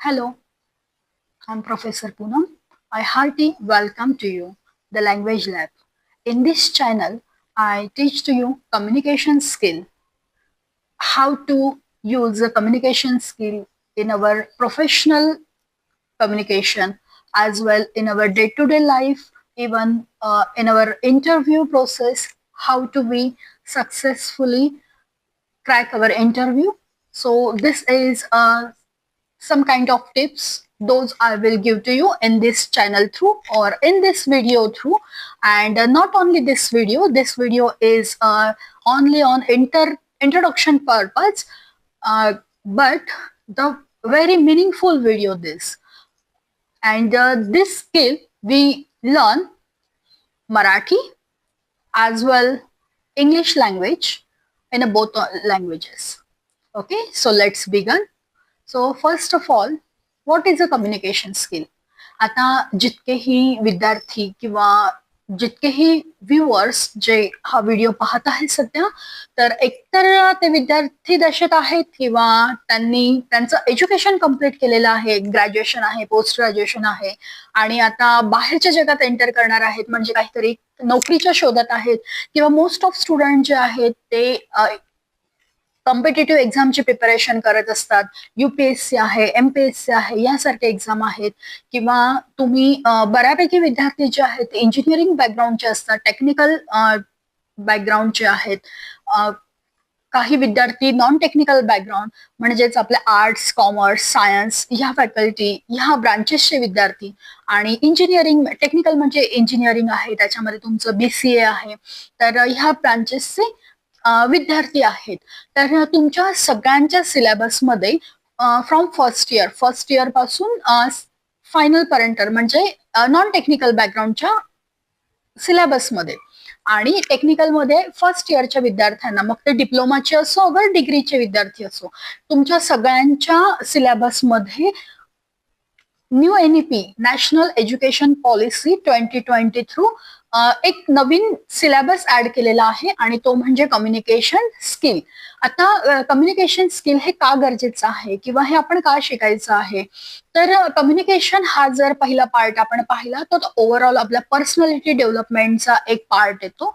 Hello, I'm Professor Poonam. I hearty welcome to you, the Language Lab. In this channel, I teach to you communication skill, how to use the communication skill in our professional communication as well in our day-to-day life, even uh, in our interview process, how to be successfully crack our interview. So this is uh, some kind of tips those i will give to you in this channel through or in this video through. And uh, not only this video this video is uh, only on inter introduction purpose uh, but the very meaningful video this. And uh, this skill we learn marathi as well english language in both languages. Okay so let's begin so first of all what is a communication skill आता जितकेही विद्यार्थी किंवा जितकेही viewers जे हा video पाहत आहेत सध्या तर एकतर ते विद्यार्थी दशेत आहेत किंवा त्यांनी त्यांचं एज्युकेशन कंप्लीट केलेलं आहे ग्रॅज्युएशन आहे पोस्ट ग्रॅज्युएशन आहे आणि आता बाहेरच्या जगात एंटर करणार आहेत म्हणजे काहीतरी नोकरीच्या शोधात आहेत किंवा मोस्ट ऑफ स्टुडंट जे आहेत ते कॉम्पिटेटिव्ह एक्झामची प्रिपरेशन करत असतात. युपीएससी आहे एमपीएससी आहे यासारखे एक्झाम आहेत. किंवा तुम्ही बऱ्यापैकी विद्यार्थी जे आहेत इंजिनिअरिंग बॅकग्राऊंडचे असतात टेक्निकल बॅकग्राऊंडचे आहेत. काही विद्यार्थी नॉन टेक्निकल बॅकग्राऊंड म्हणजेच आपले आर्ट्स कॉमर्स सायन्स ह्या फॅकल्टी ह्या ब्रांचेसचे विद्यार्थी. आणि इंजिनिअरिंग टेक्निकल म्हणजे इंजिनिअरिंग आहे त्याच्यामध्ये तुमचं बी सी ए आहे. तर ह्या ब्रांचेसचे विद्यार्थी आहेत. तर तुमच्या सगळ्यांच्या सिलेबसमध्ये फ्रॉम फर्स्ट इयर फर्स्ट इयरपासून फायनल पर्यंत म्हणजे नॉन टेक्निकल बॅकग्राऊंडच्या सिलेबसमध्ये. आणि टेक्निकलमध्ये फर्स्ट इयरच्या विद्यार्थ्यांना मग ते डिप्लोमाचे असो अगर डिग्रीचे विद्यार्थी असो तुमच्या सगळ्यांच्या सिलेबसमध्ये new NEP national education policy twenty twenty through एक नवीन सिलेबस ऍड केलेला आहे आणि तो म्हणजे कम्युनिकेशन स्किल आता कम्युनिकेशन स्किल हे का गरजेचं आहे किंवा हे आपण का शिकायचं आहे? तर कम्युनिकेशन हा जर पहिला पार्ट आपण पाहिला तर ओव्हरऑल आपल्या पर्सनॅलिटी डेव्हलपमेंटचा एक पार्ट येतो.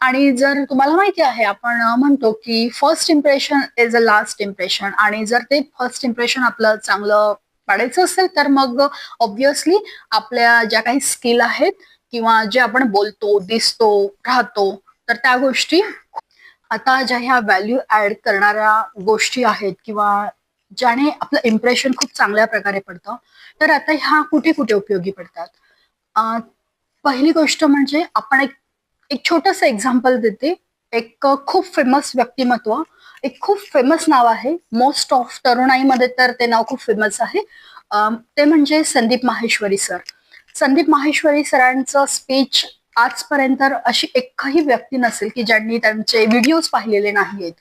आणि जर तुम्हाला माहिती आहे आपण म्हणतो की first impression is a last impression आणि जर ते फर्स्ट इम्प्रेशन आपलं चांगलं पाडायचं असेल तर मग ऑब्विसली आपल्या ज्या काही स्किल आहेत किंवा जे आपण बोलतो दिसतो राहतो तर त्या गोष्टी आता ज्या ह्या व्हॅल्यू ऍड करणाऱ्या गोष्टी आहेत किंवा ज्याने आपलं इम्प्रेशन खूप चांगल्या प्रकारे पडतं तर आता ह्या कुठे कुठे उपयोगी पडतात? पहिली गोष्ट म्हणजे आपण एक एक छोटस एक्झाम्पल देते. एक खूप फेमस व्यक्तिमत्व. एक खूप फेमस नाव आहे. मोस्ट ऑफ तरुणाईमध्ये तर ते नाव खूप फेमस आहे. ते म्हणजे संदीप माहेश्वरी सर संदीप माहेश्वरी सरांचं स्पीच आजपर्यंत अशी एकही व्यक्ती नसेल की ज्यांनी त्यांचे व्हिडिओज पाहिलेले नाहीयेत.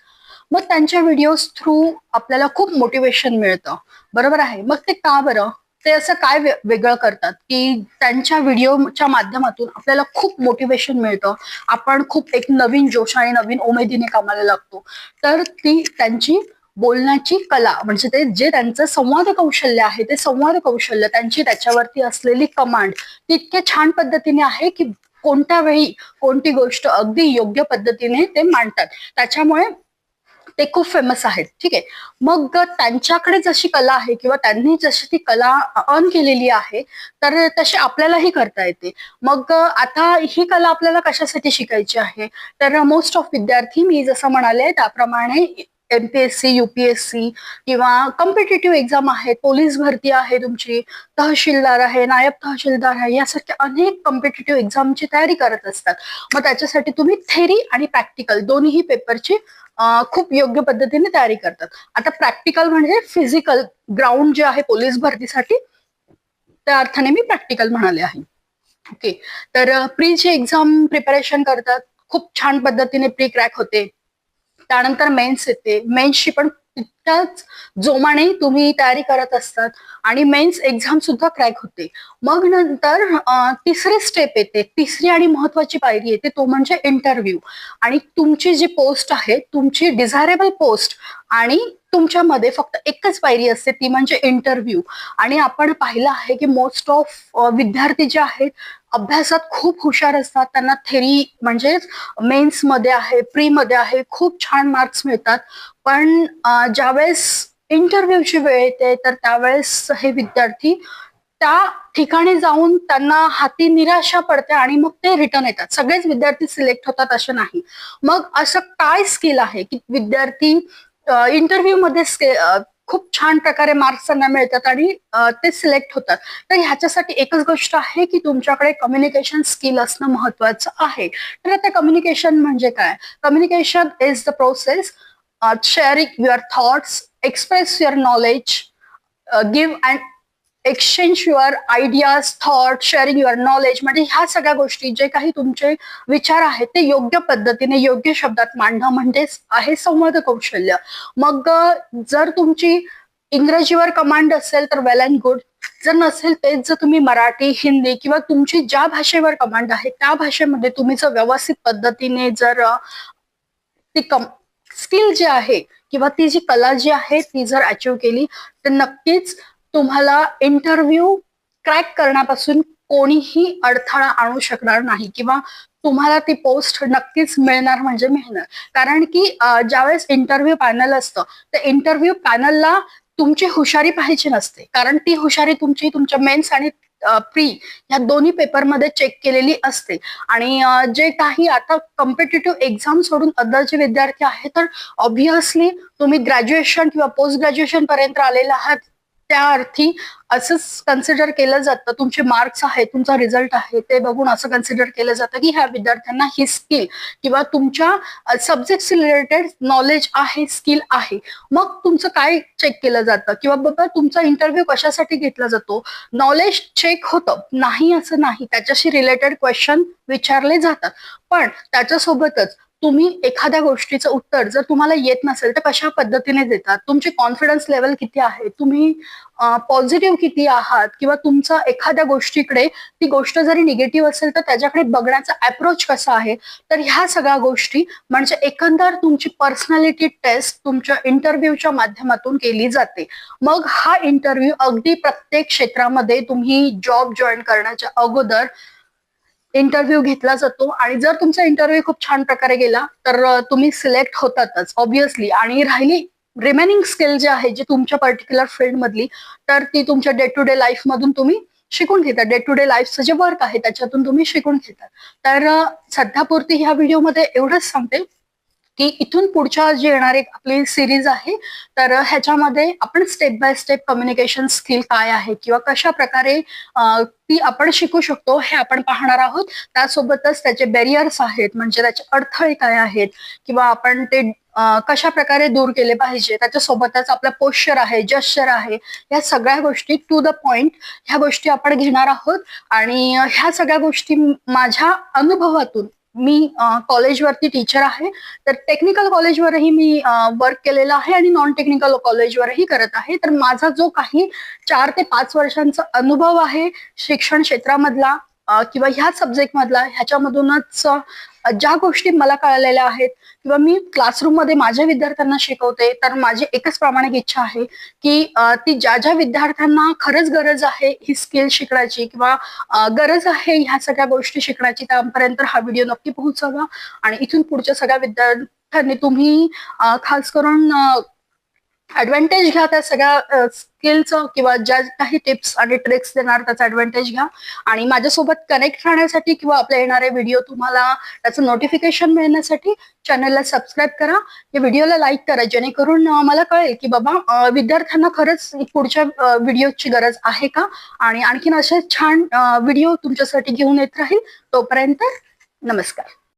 मग त्यांच्या व्हिडिओज थ्रू आपल्याला खूप मोटिवेशन मिळतं. बरोबर आहे? मग ते का बरं? ते असं काय वेगळं करतात की त्यांच्या व्हिडिओच्या माध्यमातून आपल्याला खूप मोटिवेशन मिळतं. आपण खूप एक नवीन जोश आणि नवीन उमेदीने कामाला लागतो. तर ती त्यांची बोलण्याची कला म्हणजे ते जे त्यांचं संवाद कौशल्य आहे ते संवाद कौशल्य त्यांची त्याच्यावरती असलेली कमांड ती इतक्या छान पद्धतीने आहे की कोणत्या वेळी कोणती गोष्ट अगदी योग्य पद्धतीने ते मांडतात. त्याच्यामुळे ते खूप फेमस आहेत. ठीक आहे? मग त्यांच्याकडे जशी कला आहे किंवा त्यांनी जशी ती कला अर्न केलेली आहे तर तशी आपल्यालाही करता येते. मग आता ही कला आपल्याला कशासाठी शिकायची आहे? तर मोस्ट ऑफ विद्यार्थी मी जसं म्हणाले त्याप्रमाणे एमपीएससी युपीएससी किंवा कॉम्पिटेटिव्ह एक्झाम आहे पोलीस भरती आहे तुमची तहसीलदार आहे नायब तहसीलदार आहे यासारख्या अनेक कॉम्पिटेटिव्ह एक्झामची तयारी करत असतात. मग त्याच्यासाठी तुम्ही थेरी आणि प्रॅक्टिकल दोन्ही पेपरची खूप योग्य पद्धतीने तयारी करतात. आता प्रॅक्टिकल म्हणजे फिजिकल ग्राउंड जे आहे पोलीस भरतीसाठी त्या अर्थाने मी प्रॅक्टिकल म्हणाले आहे. ओके तर प्रीची एक्झाम प्रिपरेशन करतात. खूप छान पद्धतीने प्री क्रॅक होते. त्यानंतर मेन्स येते. मेन्सची पण त्याच जोमाने तुम्ही तयारी करत असतात. आणि मेन्स एक्झाम सुद्धा क्रॅक होते. मग नंतर तिसरी स्टेप येते. तिसरी आणि महत्वाची पायरी येते. तो म्हणजे इंटरव्ह्यू. आणि तुमची जी पोस्ट आहे तुमची डिझायरेबल पोस्ट आणि तुमच्यामध्ये फक्त एकच पायरी असते ती म्हणजे इंटरव्ह्यू. आणि आपण पाहिलं आहे की मोस्ट ऑफ विद्यार्थी जे आहेत अभ्यासात खूप हुशार असतात. त्यांना थेरी म्हणजेच मेन्समध्ये आहे प्री मध्ये आहे खूप छान मार्क्स मिळतात. पण ज्या ज्यावेळेस इंटरव्ह्यूची वेळ येते तर त्यावेळेस हे विद्यार्थी त्या ठिकाणी जाऊन त्यांना हाती निराशा पडते आणि मग ते रिटर्न येतात. सगळेच विद्यार्थी सिलेक्ट होतात असं नाही. मग असं काय स्किल आहे की विद्यार्थी इंटरव्ह्यू मध्ये खूप छान प्रकारे मार्क्स त्यांना मिळतात आणि ते सिलेक्ट होतात. तर ह्याच्यासाठी एकच गोष्ट आहे की तुमच्याकडे कम्युनिकेशन स्किल असणं महत्वाचं आहे. तर आता कम्युनिकेशन म्हणजे काय? Communication is the process sharing your thoughts express your knowledge give and exchange your ideas thought sharing your knowledge म्हणजे ह्या सगळ्या गोष्टी जे काही तुमचे विचार आहेत ते योग्य पद्धतीने योग्य शब्दात मांडणं म्हणजेच आहे संवाद कौशल्य. मग जर तुमची इंग्रजीवर कमांड असेल तर वेल अँड गुड जर नसेल तेच जर तुम्ही मराठी हिंदी किंवा तुमची ज्या भाषेवर कमांड आहे त्या भाषेमध्ये तुम्ही जर व्यवस्थित पद्धतीने जर ती कम स्किल जी आहे किंवा ती जी कला जी आहे ती जर अचीव केली तर नक्कीच तुम्हाला इंटरव्ह्यू क्रॅक करण्यापासून कोणीही अडथळा आणू शकणार नाही किंवा तुम्हाला ती पोस्ट नक्कीच मिळणार म्हणजे मिळणार. कारण की ज्यावेळेस इंटरव्ह्यू पॅनल असतं तर इंटरव्ह्यू पॅनलला तुमची हुशारी पाहायची नसते. कारण ती हुशारी तुमची तुमच्या मेन्स आणि प्री या दोन्ही पेपरमध्ये चेक केलेली असते. आणि जे काही आता कॉम्पिटेटिव्ह एक्झाम सोडून अदर जे विद्यार्थी आहेत तर ऑब्विसली तुम्ही ग्रॅज्युएशन किंवा पोस्ट ग्रॅज्युएशन पर्यंत आलेला आहात. त्या अर्थी असंच कन्सिडर केलं जातं. तुमचे मार्क्स आहे तुमचा रिझल्ट आहे ते बघून असं कन्सिडर केलं जातं की ह्या विद्यार्थ्यांना ही स्किल किंवा तुमच्या सब्जेक्ट रिलेटेड नॉलेज आहे स्किल आहे. मग तुमचं काय चेक केलं जातं? किंवा बाबा तुमचा इंटरव्ह्यू कशासाठी घेतला जातो? नॉलेज चेक होतं. नाही असं नाही. त्याच्याशी रिलेटेड क्वेश्चन विचारले जातात. पण त्याच्यासोबतच तुम्ही एखाद्या गोष्टीचं उत्तर जर तुम्हाला येत नसेल तर कशा पद्धतीने देतात? तुमचे कॉन्फिडन्स लेवल किती आहे? तुम्ही पॉझिटिव्ह किती आहात? किंवा तुमचा एखाद्या गोष्टीकडे ती गोष्ट जरी निगेटिव्ह असेल तर त्याच्याकडे बघण्याचा अप्रोच कसा आहे? तर ह्या सगळ्या गोष्टी म्हणजे एकंदर तुमची पर्सनॅलिटी टेस्ट तुमच्या इंटरव्ह्यूच्या माध्यमातून केली जाते. मग हा इंटरव्ह्यू अगदी प्रत्येक क्षेत्रामध्ये तुम्ही जॉब जॉईन करण्याच्या अगोदर इंटरव्ह्यू घेतला जातो. आणि जर तुमचा इंटरव्ह्यू खूप छान प्रकारे गेला तर तुम्ही सिलेक्ट होतातच ऑब्विसली आणि राहिली रिमेनिंग स्किल जे आहे जी तुमच्या पर्टिक्युलर फील्ड मधली तर ती तुमच्या डे टू डे लाईफ मधून तुम्ही शिकून घेता. डे टू डे लाईफचं जे वर्क आहे त्याच्यातून तुम्ही शिकून घेता. तर सध्यापुरती ह्या व्हिडिओमध्ये एवढंच सांगते. की इथून पुढच्या जी येणारी आपली सिरीज आहे तर ह्याच्यामध्ये आपण step by step communication skill काय आहे किंवा कशा प्रकारे ती आपण शिकू शकतो हे आपण पाहणार आहोत. त्यासोबतच त्याचे बॅरियर्स आहेत म्हणजे त्याचे अडथळे काय आहेत किंवा आपण ते कशा प्रकारे दूर केले पाहिजे त्याच्यासोबतच आपलं पोश्चर आहे जश्चर आहे या सगळ्या गोष्टी टू द पॉइंट ह्या गोष्टी आपण घेणार आहोत. आणि ह्या सगळ्या गोष्टी माझ्या अनुभवातून मी कॉलेजवरती टीचर आहे. तर टेक्निकल कॉलेजवरही मी वर्क केलेलं आहे आणि नॉन टेक्निकल कॉलेजवरही करत आहे. तर माझा जो काही चार ते पाच वर्षांचा अनुभव आहे शिक्षण क्षेत्रामधला किंवा ह्या सब्जेक्ट मधला ह्याच्यामधूनच ज्या गोष्टी मला कळलेल्या आहेत किंवा मी क्लासरूममध्ये माझ्या विद्यार्थ्यांना शिकवते तर माझी एकच प्रामाणिक इच्छा आहे की ती ज्या ज्या विद्यार्थ्यांना खरंच गरज आहे ही स्किल शिकण्याची किंवा गरज आहे ह्या सगळ्या गोष्टी शिकण्याची त्यापर्यंत हा व्हिडिओ नक्की पोहोचवा. आणि इथून पुढच्या सगळ्या विद्यार्थ्यांनी तुम्ही खास करून ऍडव्हान्टेज घ्या त्या सगळ्या स्किलचं किंवा ज्या काही टिप्स आणि ट्रिक्स देणार त्याचा ऍडव्हान्टेज घ्या. आणि माझ्यासोबत कनेक्ट राहण्यासाठी किंवा आपल्या येणारे व्हिडिओ तुम्हाला त्याचं नोटिफिकेशन मिळण्यासाठी चॅनलला सबस्क्राईब करा. या व्हिडिओला लाईक करा जेणेकरून मला कळेल की बाबा विद्यार्थ्यांना खरंच पुढच्या व्हिडिओची गरज आहे का? आणि आणखीन असे छान व्हिडिओ तुमच्यासाठी घेऊन येत राहील. तोपर्यंत नमस्कार.